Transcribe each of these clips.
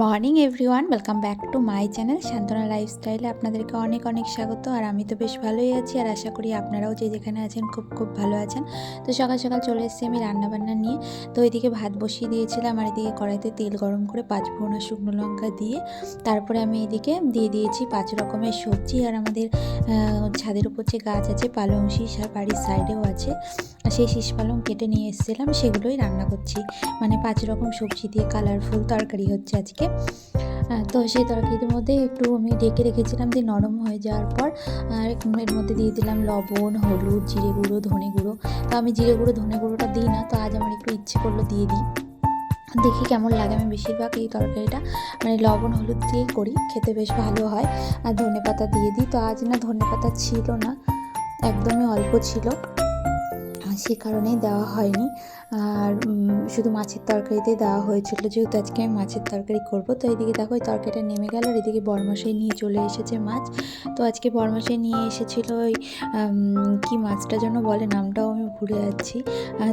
Morning everyone welcome back to my channel Shantona লাইফস্টাইলে আপনাদেরকে অনেক অনেক স্বাগত, আর আমি তো বেশ ভালোই আছি, আর আশা করি আপনারাও যে যেখানে আছেন খুব খুব ভালো আছেন। তো সকাল সকাল চলে এসেছি আমি রান্নাবান্না নিয়ে। তো ওইদিকে ভাত বসিয়ে দিয়েছিলাম, আর এদিকে কড়াইতে তেল গরম করে পাঁচ ফোড়না শুকনো লঙ্কা দিয়ে, তারপরে আমি এদিকে দিয়ে দিয়েছি পাঁচ রকমের সবজি, আর আমাদের ছাদের উপর যে গাছ আছে, পালং শীষ, আর বাড়ির সাইডেও আছে সেই শীষ পালং কেটে নিয়ে এসেছিলাম, সেগুলোই রান্না করছি। মানে পাঁচ রকম সবজি দিয়ে কালারফুল তরকারি হচ্ছে আজকে। আহ, তো সেই তরকারির মধ্যে একটু আমি ঢেকে রেখেছিলাম দিয়ে নরম হয়ে যাওয়ার পর আর এর মধ্যে দিয়ে দিলাম লবণ হলুদ জিরে গুঁড়ো ধনে গুঁড়ো। তো আমি জিরে গুঁড়ো ধনে গুঁড়োটা দিই না তো আজ আমার একটু ইচ্ছে করল দিয়ে দিই। দেখি কেমন লাগে আমি বেশিরভাগ এই তরকারিটা মানে লবণ হলুদ দিয়েই করি খেতে বেশ ভালো হয়। আর ধনে পাতা দিয়ে দিই তো আজ না ধনে পাতা ছিল না একদমই অল্প ছিল। সে কারণেই দেওয়া হয়নি। আর শুধু মাছের তরকারিতে দেওয়া হয়েছিল, যেহেতু আজকে আমি মাছের তরকারি করব। তো এইদিকে দেখো, এই তরকারিটা নেমে গেল, আর এদিকে বরমাসাই নিয়ে চলে এসেছে মাছ। তো আজকে বরমাসাই নিয়ে এসেছিল ওই কি মাছটা যেন বলে নামটাও আমি ভুলে যাচ্ছি।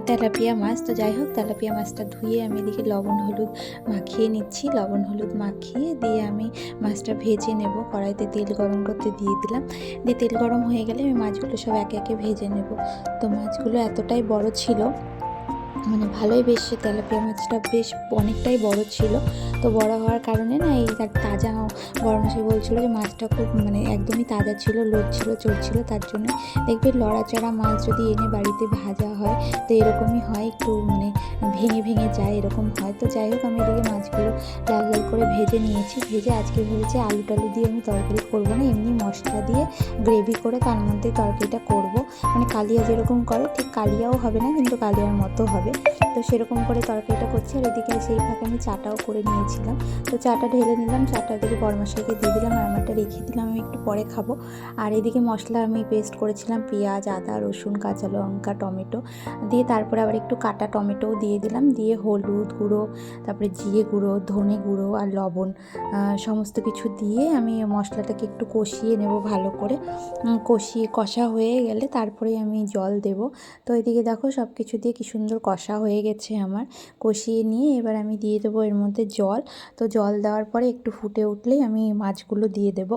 তেলাপিয়া মাছ। তো যাই হোক, তেলাপিয়া মাছটা ধুয়ে আমি এদিকে লবণ, হলুদ মাখিয়ে নিচ্ছি। লবণ, হলুদ মাখিয়ে দিয়ে আমি মাছটা ভেজে নেব। কড়াইতে তেল গরম করতে দিয়ে দিলাম। দিয়ে তেল গরম হয়ে গেলে আমি মাছগুলো সব একে একে ভেজে নেব। তো মাছগুলো এতটাই বড় ছিল মানে ভালোই বেশ তেলাপিয়া মাছটা বেশ অনেকটাই বড় ছিল। তো বড় হওয়ার কারণে না এই তাজা সে বলছিল যে মাছটা খুব মানে একদমই তাজা ছিল, লোড ছিল চড়ছিল তার জন্য দেখবে লড়াচড়া মাছ যদি এনে বাড়িতে ভাজা হয়, তো এরকমই হয়, একটু মানে ভেঙে ভেঙে যায়, এরকম হয়। তো যাই হোক, আমি এদিকে মাছগুলো লাল লাল করে ভেজে নিয়েছি, ভেজে আজকে ভেবেছি আলু টালু দিয়ে আমি তরকারি করব না, এমনি মশলা দিয়ে গ্রেভি করে তার মধ্যে তরকারিটা করব। মানে কালিয়া যেরকম করে, ঠিক কালিয়াও হবে না, কিন্তু কালিয়ার মতো হবে। তো সেরকম করে তরকারিটা করছি আর এদিকে সেই ফাঁকে আমি চাটাও করে নিয়েছিলাম। তো চাটা ঢেলে নিলাম, চাটা এদিকে বরমাসাইকে দিয়ে দিলাম আর আমারটা রেখে দিলাম, আমি একটু পরে খাব। আর এদিকে মশলা আমি পেস্ট করেছিলাম, পেঁয়াজ, আদা, রসুন, কাঁচা লঙ্কা, টমেটো। দিয়ে তারপরে আবার একটু কাটা টমেটোও দিয়ে দিলাম। দিয়ে হলুদ গুঁড়ো, তারপরে জিরে গুঁড়ো, ধনে গুঁড়ো আর লবণ সমস্ত কিছু দিয়ে আমি মশলাটাকে একটু কষিয়ে নেব ভালো করে। কষিয়ে, কষা হয়ে গেলে তারপরে আমি জল দেব। তো এদিকে দেখো সব কিছু দিয়ে কি সুন্দর কষা হয়ে গেছে আমার। কষিয়ে নিয়ে এবার আমি দিয়ে দেবো এর মধ্যে জল। তো জল দেওয়ার পরে একটু ফুটে উঠলেই আমি মাছগুলো দিয়ে দেবো।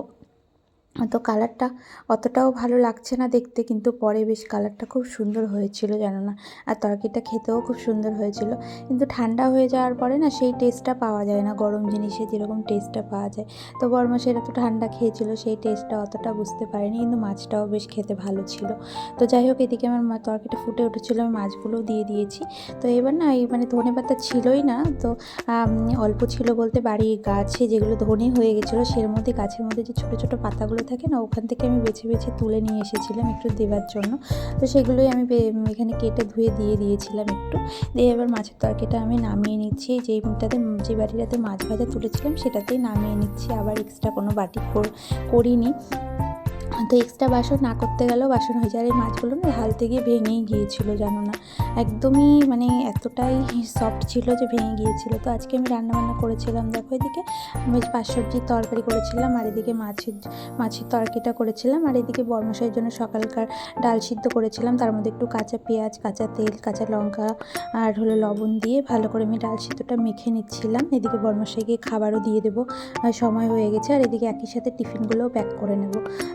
তো কালারটা অতটাও ভালো লাগছে না দেখতে, কিন্তু পরে বেশ কালারটা খুব সুন্দর হয়েছিল জানো না আর তরকারিটা খেতেও খুব সুন্দর হয়েছিল। কিন্তু ঠান্ডা হয়ে যাওয়ার পরে না সেই টেস্টটা পাওয়া যায় না। গরম জিনিসে যেরকম টেস্টটা পাওয়া যায়। তো বরমাসেরা তো ঠান্ডা খেয়েছিল সেই টেস্টটা অতটা বুঝতে পারিনি। কিন্তু মাছটাও বেশ খেতে ভালো ছিল। তো যাই হোক, এদিকে আমার তরকারিটা ফুটে উঠেছিল। আমি মাছগুলোও দিয়ে দিয়েছি। তো এবার না এই মানে ধনে পাতা ছিলই না। তো অল্প ছিল বলতে বাড়ির গাছে যেগুলো ধনে হয়ে গেছিল, সের মধ্যে গাছের মধ্যে যে ছোটো ছোটো পাতাগুলো থাকে না, ওখান থেকে আমি বেছে বেছে তুলে নিয়ে এসেছিলাম একটু দেওয়ার জন্য। তো সেগুলোই আমি এখানে কেটে ধুয়ে দিয়ে দিয়েছিলাম একটু। দিয়ে এবার মাছের তরকারিটা আমি নামিয়ে নিচ্ছি। যেটাতে যে বাটিটাতে মাছ ভাজা তুলেছিলাম, সেটাতেই নামিয়ে নিচ্ছি। আবার এক্সট্রা কোনো বাটি কর- করিনি। তো এক্সট্রা বাসন না করতে গেলেও বাসন হয়ে যায় এই মাছগুলো না হালতে গিয়ে ভেঙেই গিয়েছিল, জানো না। একদমই মানে এতটাই সফট ছিল যে ভেঙে গিয়েছিল। তো আজকে আমি রান্নাবান্না করেছিলাম, দেখো এদিকে বেশ পাঁচ সবজির তরকারি করেছিলাম, আর এদিকে মাছের মাছের তরকারিটা করেছিলাম, আর এদিকে বর্মশাইয়ের জন্য সকালকার ডাল সিদ্ধ করেছিলাম। তার মধ্যে একটু কাঁচা পেঁয়াজ, কাঁচা তেল, কাঁচা লঙ্কা, আর হলো লবণ দিয়ে ভালো করে আমি ডাল সিদ্ধটা মেখে নিচ্ছিলাম। এদিকে বর্মশাইকে খাবারও দিয়ে দেবো সময় হয়ে গেছে, আর এদিকে একই সাথে টিফিনগুলোও প্যাক করে নেব।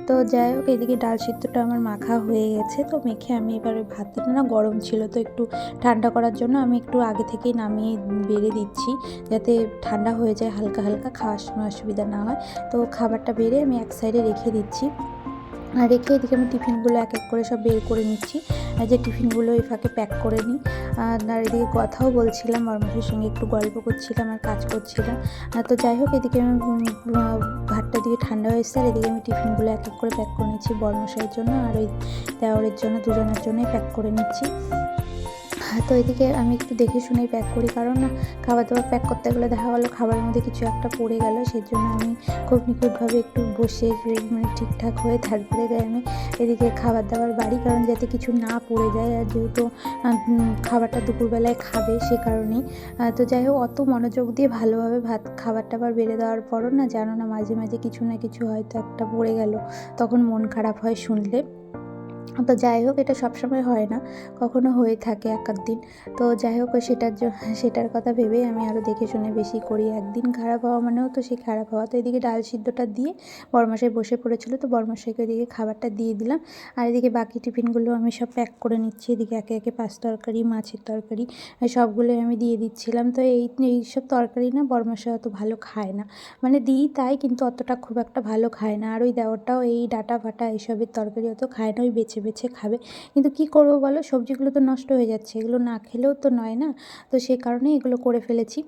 তো যাই হোক, এদিকে ডাল সিদ্ধটা আমার মাখা হয়ে গেছে, তো মেখে আমি এবার ভাতটা, না গরম ছিল, তো একটু ঠান্ডা করার জন্য আমি একটু আগে থেকেই নামিয়ে বেড়ে দিচ্ছি, যাতে ঠান্ডা হয়ে যায় হালকা হালকা, খাওয়ার সময় অসুবিধা না হয়, তো খাবারটা বেড়ে আমি এক সাইডে রেখে দিচ্ছি। রেখে এদিকে আমি টিফিনগুলো এক এক করে সব বের করে নিচ্ছি। আর যে টিফিনগুলো এই ফাঁকে প্যাক করে নিই। আর এদিকে কথাও বলছিলাম বর্মাসের সঙ্গে একটু গল্প করছিলাম আর কাজ করছিলাম। তো যাই হোক, এদিকে আমি ভাতটা দিয়ে ঠান্ডা হয়েছে আর এদিকে আমি টিফিনগুলো এক এক করে প্যাক করে নিচ্ছি বর্মশাইয়ের জন্য আর ওই দেওয়ারের জন্য, দুজনের জন্যই প্যাক করে নিচ্ছি। তো এদিকে আমি একটু দেখে শুনেই প্যাক করি। কারণ খাবার দাবার প্যাক করতে গেলে দেখা গেলো খাবারের মধ্যে কিছু একটা পড়ে গেল সেই জন্য আমি খুব নিখুঁতভাবে একটু বসে মানে ঠিকঠাক হয়ে তারপরে দেয় আমি এদিকে খাবার দাবার বাড়ি। কারণ যাতে কিছু না পড়ে যায়, আর যেহেতু খাবারটা দুপুরবেলায় খাবে সে কারণেই। তো যাই হোক, অত মনোযোগ দিয়ে ভালোভাবে ভাত খাবার টাবার বেড়ে দেওয়ার পরও না, জানো না, মাঝে মাঝে কিছু না কিছু হয়তো একটা পড়ে গেল, তখন মন খারাপ হয় শুনলে। তো যাই হোক, এটা সবসময় হয় না। কখনো হয়ে থাকে এক দিন। তো যাই হোক, সেটার সেটার কথা ভেবেই আমি আরও দেখে শুনে বেশি করি। একদিন খারাপ হওয়া মানেও তো সেই খারাপ হওয়া। তো এদিকে ডাল সিদ্ধটা দিয়ে বরমাসাই বসে পড়েছিল, তো বরমাসাইকে এদিকে খাবারটা দিয়ে দিলাম। আর এদিকে বাকি টিফিনগুলো আমি সব প্যাক করে নিচ্ছি। এদিকে একে একে পাঁচ তরকারি, মাছের তরকারি সবগুলোই আমি দিয়ে দিচ্ছিলাম। তো এই এই সব তরকারি না বরমাসাই অত ভালো খায় না। মানে দিই তাই, কিন্তু অতটা খুব একটা ভালো খায় না। আর ওই দেওয়ারটাও এই ডাটা ফাটা এইসবের তরকারি অত খায় না, ওই বেছে বেছে বেছে খাবে। কিন্তু কি করব বলো? সবজিগুলো তো নষ্ট হয়ে যাচ্ছে। এগুলো না খেলেও তো নয় না? তো সেই কারণে এগুলো করে ফেলেছি।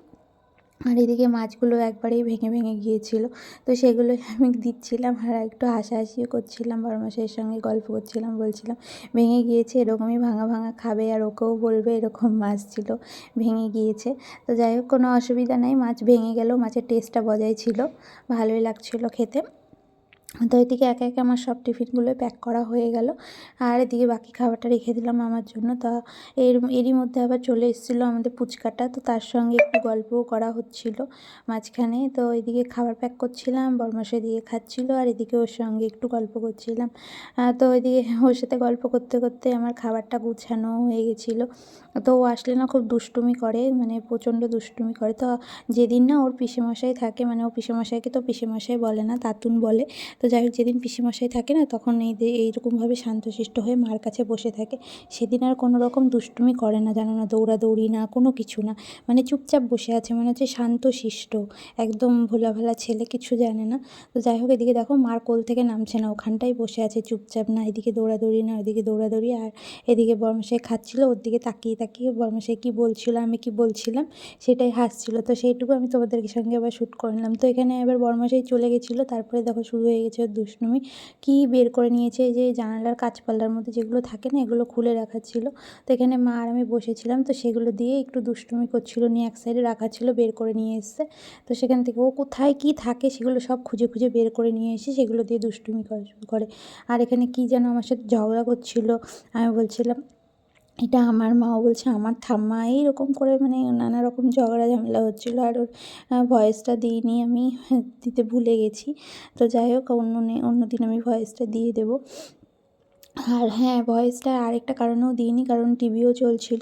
আর এদিকে মাছগুলো একবারেই ভেঙে ভেঙে গিয়েছিল। তো সেগুলো আমি দিচ্ছিলাম আর একটু হাসাহাসিও করছিলাম বড়মাসের সঙ্গে গল্প করছিলাম, বলছিলাম, ভেঙে গিয়েছে, এরকমই ভাঙা ভাঙা খাবে। আর ওকেও বলবে এরকম মাছ ছিল, ভেঙে গিয়েছে। তো যাই হোক, কোনো অসুবিধা নেই। মাছ ভেঙে গেলেও মাছের টেস্টটা বজায় ছিল। ভালোই লাগছিল খেতে। তো এদিকে একে একে আমার সব টিফিনগুলো প্যাক করা হয়ে গেল। আর এদিকে বাকি খাবারটা রেখে দিলাম আমার জন্য। তা এর, এরই মধ্যে আবার চলে এসেছিল আমাদের পুচকাটা। তো তার সঙ্গে একটু গল্পও করা হচ্ছিল মাঝখানে। তো এদিকে খাবার প্যাক করছিলাম, বরমাসে দিয়ে খাচ্ছিল, আর এদিকে ওর সঙ্গে একটু গল্প করছিলাম। তো এদিকে ওর সাথে গল্প করতে করতে আমার খাবারটা গুছানো হয়ে গেছিল। তো ও আসলে না খুব দুষ্টুমি করে মানে প্রচণ্ড দুষ্টুমি করে। তো যেদিন না ওর পিসেমশাই থাকে মানে ও পিসেমশাইকে তো পিসেমশাই বলে না, তাতুন বলে। তো যাই হোক, যেদিন পিসিমশাই থাকে না, তখন এই এইরকমভাবে শান্তশিষ্ট হয়ে মার কাছে বসে থাকে, সেদিন আর কোনো রকম দুষ্টুমি করে না, জানো না, দৌড়াদৌড়ি না, কোনো কিছু না। মানে চুপচাপ বসে আছে মানে হচ্ছে শান্তশিষ্ট, একদম ভোলা ভালা ছেলে, কিছু জানে না। তো যাই হোক, এদিকে দেখো মার কোল থেকে নামছে না, ওখানটাই বসে আছে চুপচাপ, না এদিকে দৌড়াদৌড়ি, না ওদিকে দৌড়াদৌড়ি, আর এদিকে বর্মশাই খাচ্ছিল, ওর দিকে তাকিয়ে তাকিয়ে বর্মশাই কী বলছিল, আমি কি বলছিলাম, সেটাই হাসছিল। তো সেইটুকু আমি তোমাদের সঙ্গে আবার শ্যুট করে নিলাম তো এখানে এবার বর্মশাই চলে গেছিল, তারপরে দেখো শুরু হয়ে গেছে ওর দুষ্টুমি কী বের করে নিয়েছে যে জানালার কাঁচপাল্লার মধ্যে যেগুলো থাকে না, এগুলো খুলে রাখা ছিল। তো এখানে মা আর আমি বসেছিলাম, তো সেগুলো দিয়ে একটু দুষ্টুমি করছিল, নিয়ে এক সাইডে রাখা ছিল, বের করে নিয়ে এসছে। তো সেখান থেকে ও কোথায় কী থাকে সেগুলো সব খুঁজে খুঁজে বের করে নিয়ে এসে সেগুলো দিয়ে দুষ্টুমি করে। আর এখানে কী যেন আমার সাথে ঝগড়া করছিল, আমি বলছিলাম এটা আমার মাও বলছে, আমার ঠাম্মা এইরকম করে মানে নানা রকম ঝগড়া ঝামেলা হচ্ছিল আর ওর ভয়েসটা দিইনি আমি দিতে ভুলে গেছি। তো যাই হোক, অন্য অন্য দিন আমি ভয়েসটা দিয়ে দেবো। আর হ্যাঁ ভয়েসটা আরেকটা কারণেও দিইনি, কারণ টিভিও চলছিল।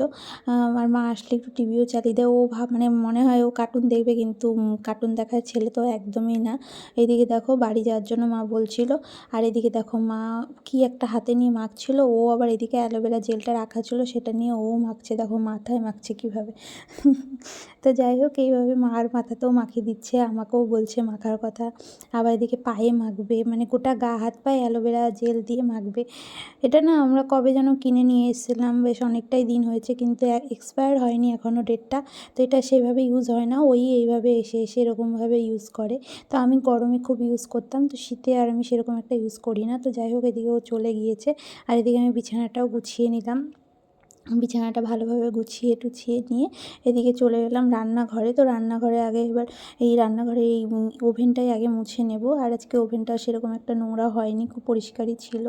আমার মা আসলে একটু টিভিও চালিয়ে দেয়। ও ভাব মানে মনে হয় ও কার্টুন দেখবে, কিন্তু কার্টুন দেখার ছেলে তো একদমই না। এদিকে দেখো, বাড়ি যাওয়ার জন্য মা বলছিল, আর এদিকে দেখো মা কি একটা হাতে নিয়ে মাখছিল। ও আবার এদিকে অ্যালোভেরা জেলটা রাখা ছিল, সেটা নিয়ে ও মাখছে। দেখো, মাথায় মাখছে কীভাবে? তো যাই হোক, এইভাবে মার মাথাতেও মাখিয়ে দিচ্ছে। আমাকেও বলছে মাখার কথা। আবার এদিকে পায়ে মাখবে মানে গোটা গা, হাত, পায়ে অ্যালোভেরা জেল দিয়ে মাখবে। এটা না আমরা কবে যেন কিনে নিয়ে এসেছিলাম, বেশ অনেকটাই দিন হয়েছে কিন্তু এক্সপায়ার হয়নি এখনও ডেটটা তো এটা সেভাবে ইউজ হয় না, ওই এইভাবে এসে এসে এরকমভাবে ইউজ করে। তো আমি গরমে খুব ইউজ করতাম, তো শীতে আর আমি সেরকম একটা ইউজ করি না। তো যাই হোক, এদিকেও চলে গিয়েছে। আর এদিকে আমি বিছানাটাও গুছিয়ে নিলাম। বিছানাটা ভালোভাবে গুছিয়ে টুছিয়ে নিয়ে এদিকে চলে গেলাম রান্নাঘরে। তো রান্নাঘরে আগে এবার এই রান্নাঘরে এই ওভেনটাই আগে মুছে নেব। আর আজকে ওভেনটা সেরকম একটা নোংরা হয়নি, খুব পরিষ্কারই ছিল।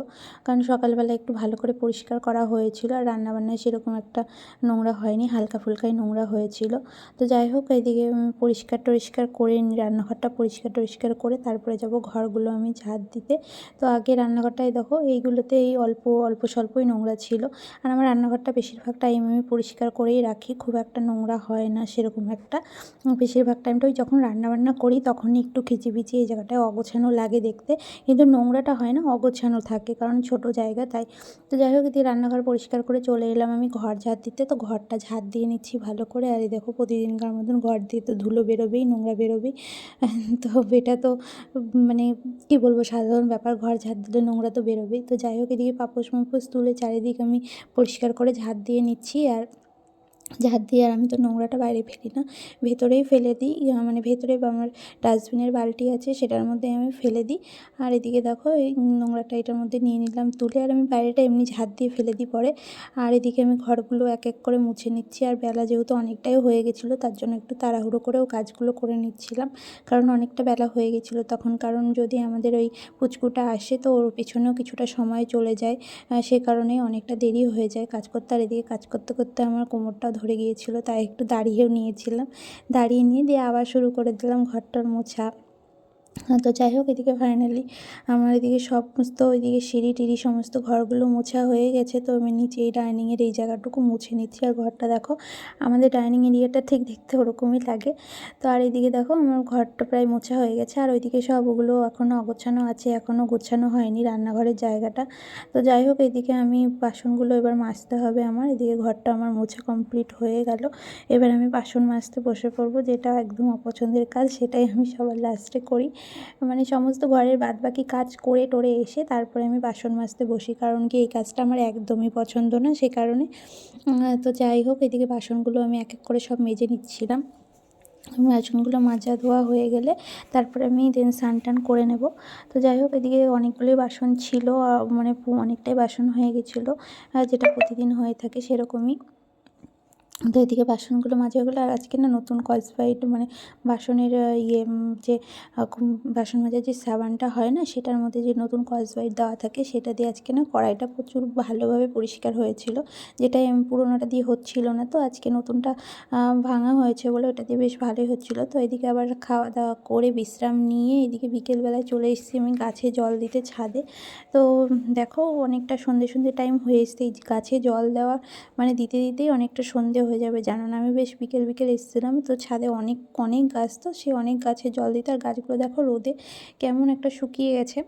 কারণ সকালবেলা একটু ভালো করে পরিষ্কার করা হয়েছিল আর রান্নাবান্নায় সেরকম একটা নোংরা হয়নি হালকা ফুলকাই নোংরা হয়েছিল। তো যাই হোক, এদিকে পরিষ্কার টরিষ্কার করে রান্নাঘরটা পরিষ্কার টরিষ্কার করে তারপরে যাব ঘরগুলো আমি ঝাড় দিতে। তো আগে রান্নাঘরটাই দেখো এইগুলোতে এই অল্প অল্প স্বল্পই নোংরা ছিল। আর আমার রান্নাঘরটা বেশিরভাগ টাইম আমি পরিষ্কার করেই রাখি, খুব একটা নোংরা হয় না সেরকম একটা। বেশিরভাগ টাইমটা ওই যখন রান্নাবান্না করি তখনই একটু খিচিবিচি এই জায়গাটায় অগোছানো লাগে দেখতে। কিন্তু নোংরাটা হয় না, অগোছানো থাকে কারণ ছোট জায়গা তাই। তো যাই হোক, দিয়ে রান্নাঘর পরিষ্কার করে চলে এলাম আমি ঘর ঝাড় দিতে। তো ঘরটা ঝাড় দিয়ে নিচ্ছি ভালো করে। আর দেখো, প্রতিদিনকার মতন ঘর দিয়ে তো ধুলো বেরোবেই, নোংরা বেরোবেই। তো এটা তো মানে কী বলব, সাধারণ ব্যাপার। ঘর ঝাড় দিলে নোংরা তো বেরোবেই। তো যাই হোক, এদিকে পাপোশ মাপোশ তুলে চারিদিক আমি পরিষ্কার করে ঝাড় দিয়ে নিচ্ছি আর ঝাড় দিয়ে আর আমি তো নোংরাটা বাইরে ফেলি না। ভেতরেই ফেলে দিই। মানে ভেতরে আমার ডাস্টবিনের বালতি আছে, সেটার মধ্যে আমি ফেলে দিই। আর এদিকে দেখো, এই নোংরাটা এটার মধ্যে নিয়ে নিলাম তুলে। আর আমি বাইরেটা এমনি ঝাড় দিয়ে ফেলে দিই পরে। আর এদিকে আমি ঘরগুলো এক এক করে মুছে নিচ্ছি। আর বেলা যেহেতু অনেকটাই হয়ে গেছিল, তার জন্য একটু তাড়াহুড়ো করেও কাজগুলো করে নিচ্ছিলাম। কারণ অনেকটা বেলা হয়ে গেছিল তখন। কারণ যদি আমাদের ওই পুচকুটা আসে, তো ওর পেছনেও কিছুটা সময় চলে যায়। সে কারণেই অনেকটা দেরি হয়ে যায় কাজ করতে। আর এদিকে কাজ করতে করতে আমার কোমরটা ধরে গিয়েছিল, তাই একটু দাঁড়িয়েও নিয়েছিলাম। দাঁড়িয়ে নিয়ে দিয়ে আবার শুরু করে দিলাম ঘরটার মোছা। তো যাই হোক, এদিকে ফাইনালি আমার এদিকে সমস্ত ওইদিকে সিঁড়ি টিড়ি সমস্ত ঘরগুলো মোছা হয়ে গেছে। তো আমি নিচে এই ডাইনিংয়ের এই জায়গাটুকু মুছে নিচ্ছি। আর ঘরটা দেখো, আমাদের ডাইনিং এরিয়াটা ঠিক দেখতে ওরকমই লাগে। তো আর এদিকে দেখো, আমার ঘরটা প্রায় মোছা হয়ে গেছে। আর ওইদিকে সব ওগুলো এখনও অগোছানো আছে এখনও গোছানো হয়নি রান্নাঘরের জায়গাটা। তো যাই হোক, এদিকে আমি বাসনগুলো এবার মাজতে হবে আমার। এদিকে ঘরটা আমার মোছা কমপ্লিট হয়ে গেল। এবার আমি বাসন মাজতে বসে পড়ব, যেটা একদম অপছন্দের কাজ, সেটাই আমি সবার লাস্টে করি। মানে সমস্ত ঘরের বাদবাকি কাজ করে টোরে এসে তারপরে আমি বাসন মাজতে বসি। কারণ কি এই কাজটা আমার একদমই পছন্দ না, সে কারণে তো যাই হোক, এদিকে বাসনগুলো আমি এক এক করে সব মেজে নিচ্ছিলাম। বাসনগুলো মাজা ধোয়া হয়ে গেলে তারপরে আমি দেন স্নান টান করে নেব। তো যাই হোক, এদিকে অনেকগুলোই বাসন ছিল মানে অনেকটাই বাসন হয়ে গেছিল যেটা প্রতিদিন হয়ে থাকে সেরকমই। তো এদিকে বাসনগুলো মাজা হলো আর আজকে না নতুন কসবাইট মানে বাসনের ইয়ে যে বাসন মাজার যে সাবানটা হয় না, সেটার মধ্যে যে নতুন কসবাইট দেওয়া থাকে, সেটা দিয়ে আজকে না কড়াইটা প্রচুর ভালোভাবে পরিষ্কার হয়েছিল যেটা পুরোনোটা দিয়ে হচ্ছিল না। তো আজকে নতুনটা ভাঙা হয়েছে বলে ওটা দিয়ে বেশ ভালোই হচ্ছিল। তো এদিকে আবার খাওয়া দাওয়া করে বিশ্রাম নিয়ে এদিকে বিকেলবেলায় চলে এসেছি আমি গাছে জল দিতে ছাদে। তো দেখো অনেকটা সন্ধে সন্ধে টাইম হয়ে এসছে গাছে জল দেওয়া মানে দিতে দিতেই অনেকটা সন্ধে হয়ে যাবে, জানো না? আমি বেশ বিকেল বিকেল এসেছিলাম, তো ছাদে অনেক অনেক গাছ, তো সে অনেক গাছে জল দিতে, আর গাছগুলো দেখো রোদে কেমন একটা শুকিয়ে গেছে।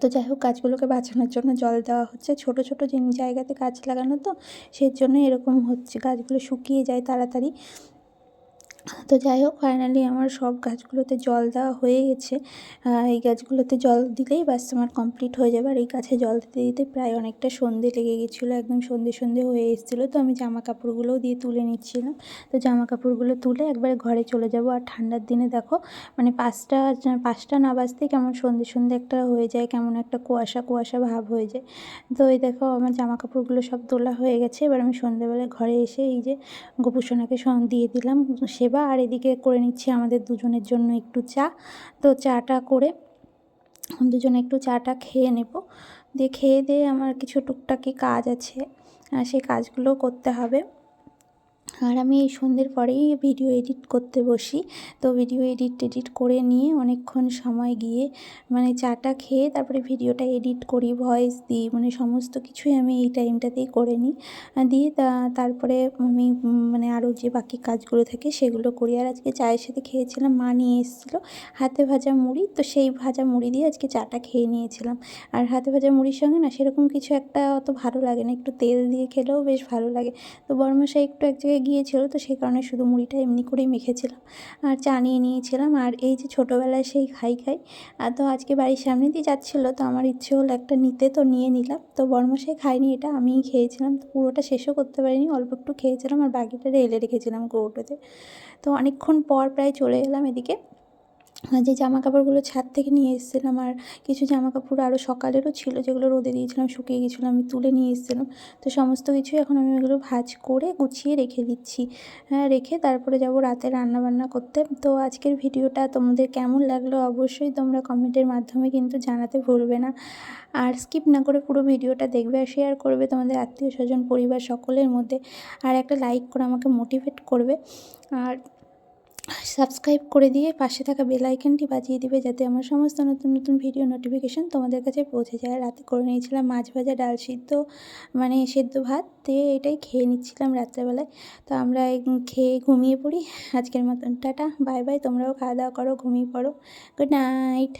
তো যাই হোক, গাছগুলোকে বাঁচানোর জন্য জল দেওয়া হচ্ছে। ছোট ছোট জায়গাতে গাছ লাগানো, তো সেই জন্য এরকম হচ্ছে। গাছগুলো শুকিয়ে যায় তাড়াতাড়ি। তো যাই হোক ফাইনালি আমার সব গাছগুলোতে জল দেওয়া হয়ে গেছে। এই গাছগুলোতে জল দিলেই বাস আমার কমপ্লিট হয়ে যাবে। আর এই গাছে জল দিতে দিতে প্রায় অনেকটা সন্ধে লেগে গেছিল, একদম সন্ধে সন্ধে হয়ে এসেছিল। তো আমি জামা কাপড়গুলোও দিয়ে তুলে নিচ্ছিলাম। তো জামা কাপড়গুলো তুলে একবারে ঘরে চলে যাব। আর ঠান্ডার দিনে দেখো মানে পাঁচটা পাঁচটা না বাজতেই কেমন সন্ধে সন্ধে একটা হয়ে যায়, কেমন একটা কুয়াশা কুয়াশা ভাব হয়ে যায়। তো এই দেখো, আমার জামা কাপড়গুলো সব তোলা হয়ে গেছে। এবার আমি সন্ধেবেলায় ঘরে এসে এই যে গোপুসোনাকে দিয়ে দিলাম। সে সেবা আর এদিকে করে নিচ্ছি আমাদের দুজনের জন্য একটু চা। তো চাটা করে দুজনে একটু চাটা খেয়ে নেব। দিয়ে খেয়ে দিয়ে আমার কিছু টুকটাকি কাজ আছে। সেই কাজগুলো করতে হবে। আর আমি এই সন্ধ্যের পরেই ভিডিও এডিট করতে বসি। তো ভিডিও এডিট টেডিট করে নিয়ে অনেকক্ষণ সময় গিয়ে মানে চাটা খেয়ে তারপরে ভিডিওটা এডিট করি, ভয়েস দিই মানে সমস্ত কিছুই আমি এই টাইমটাতেই করে নিই। দিয়ে তারপরে আমি মানে আরও যে বাকি কাজগুলো থাকে সেগুলো করি। আর আজকে চায়ের সাথে খেয়েছিলাম, মা নিয়ে এসেছিল হাতে ভাজা মুড়ি। তো সেই ভাজা মুড়ি দিয়ে আজকে চাটা খেয়ে নিয়েছিলাম। আর হাতে ভাজা মুড়ির সঙ্গে না সেরকম কিছু একটা অত ভালো লাগে না। একটু তেল দিয়ে খেলেও বেশ ভালো লাগে। তো বর্মাশাই একটু এক জায়গায় গিয়েছিল, তো সেই কারণে শুধু মুড়িটা এমনি করেই মেখেছিলাম আর চা নিয়ে নিয়েছিলাম। আর এই যে ছোটোবেলায় সেই খাই খাই আর তো আজকে বাড়ির সামনে দিয়ে যাচ্ছিল, তো আমার ইচ্ছে হলো একটা নিতে, তো নিয়ে নিলাম। তো বর্মশাই খাইনি এটা আমিই খেয়েছিলাম, তো পুরোটা শেষও করতে পারিনি, অল্প একটু খেয়েছিলাম আর বাকিটা রেলে রেখেছিলাম কৌটোতে তো অনেকক্ষণ পর প্রায় চলে এলাম এদিকে। যে জামা কাপড়গুলো ছাদ থেকে নিয়ে এসেছিলাম আর কিছু জামা কাপড় আরও সকালেরও ছিল, যেগুলো রোদে দিয়েছিলাম, শুকিয়ে গেছিল, আমি তুলে নিয়ে এসেছিলাম। তো সমস্ত কিছুই এখন আমি ওগুলো ভাজ করে গুছিয়ে রেখে দিচ্ছি। হ্যাঁ রেখে তারপরে যাব রাতে রান্না বান্না করতে। তো আজকের ভিডিওটা তোমাদের কেমন লাগল অবশ্যই তোমরা কমেন্টের মাধ্যমে কিন্তু জানাতে ভুলবে না। আর স্কিপ না করে পুরো ভিডিওটা দেখবে আর শেয়ার করবে তোমাদের আত্মীয় স্বজন, পরিবার সকলের মধ্যে। আর একটা লাইক করে আমাকে মোটিভেট করবে। আর সাবস্ক্রাইব করে দিয়ে পাশে থাকা বেল আইকনটি বাজিয়ে দিবে যাতে আমার সমস্ত নতুন নতুন ভিডিও নোটিফিকেশান তোমাদের কাছে পৌঁছে যায়। রাতে করে নিয়েছিলাম মাছ ভাজা, ডাল সিদ্ধ মানে সেদ্ধ ভাত। দিয়ে এটাই খেয়ে নিচ্ছিলাম রাত্রেবেলায়। তো আমরা খেয়ে ঘুমিয়ে পড়ি। আজকের মতন টাটা, বাই বাই, তোমরাও খাওয়া দাওয়া করো, ঘুমিয়ে পড়ো। Good night